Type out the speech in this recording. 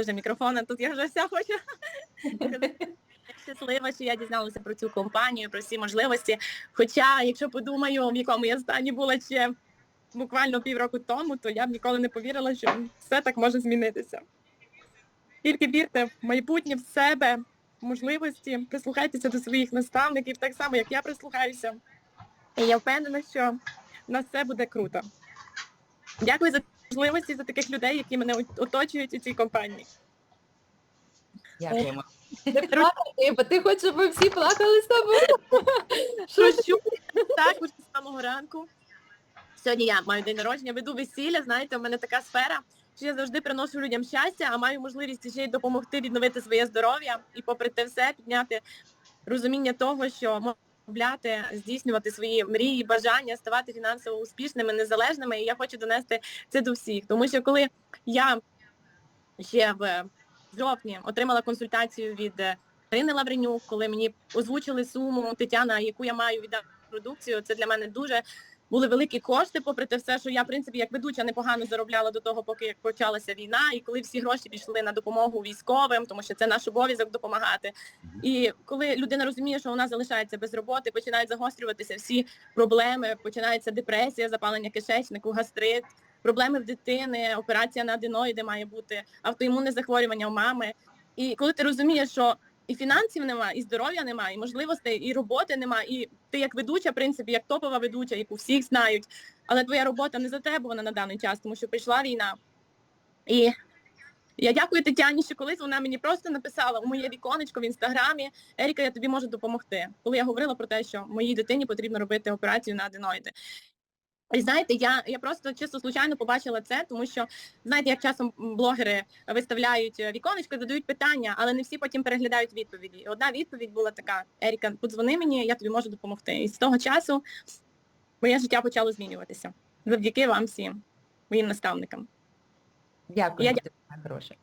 вже мікрофон, а тут я вже вся хочу. Щаслива, що я дізналася про цю компанію, про всі можливості. Хоча, якщо подумаю, в якому я стані була ще буквально півроку тому, то я б ніколи не повірила, що все так може змінитися. Тільки вірте в майбутнє, в себе, в можливості, прислухайтеся до своїх наставників, так само, як я прислухаюся. І я впевнена, що в нас все буде круто. Дякую за можливості, за таких людей, які мене оточують у цій компанії. Дякуємо. Ти хочеш, щоб ми всі плакали з тобою. Що Шучу також з самого ранку. Сьогодні я маю день народження, веду весілля, знаєте, у мене така сфера, що я завжди приношу людям щастя, а маю можливість ще й допомогти відновити своє здоров'я і попри те все підняти розуміння того, що мовляти, здійснювати свої мрії, бажання, ставати фінансово успішними, незалежними. І я хочу донести це до всіх. Тому що коли я ще в жовтні отримала консультацію від Ірини Лавренюк, коли мені озвучили суму Тетяна, яку я маю віддати продукцію, це для мене дуже були великі кошти, попри те все, що я, в принципі, як ведуча непогано заробляла до того, поки як почалася війна, і коли всі гроші пішли на допомогу військовим, тому що це наш обов'язок допомагати. І коли людина розуміє, що вона залишається без роботи, починають загострюватися всі проблеми, починається депресія, запалення кишечнику, гастрит, проблеми в дитини, операція на аденоїди має бути, автоімунне захворювання у мами. І коли ти розумієш, що і фінансів нема, і здоров'я нема, і можливостей, і роботи нема, і ти як ведуча, в принципі, як топова ведуча, яку всіх знають, але твоя робота не затребувана на даний час, тому що прийшла війна. І я дякую Тетяні, що колись вона мені просто написала у моє віконечко в інстаграмі Еріка, я тобі можу допомогти. Коли я говорила про те, що моїй дитині потрібно робити операцію на аденоїди. І знаєте, я, я просто чисто случайно побачила це, тому що знаєте, як часом блогери виставляють е, віконечко, задають питання, але не всі потім переглядають відповіді. І одна відповідь була така: Еріка, подзвони мені, я тобі можу допомогти. І з того часу моє життя почало змінюватися завдяки вам всім, моїм наставникам. Дякую, Я хороша.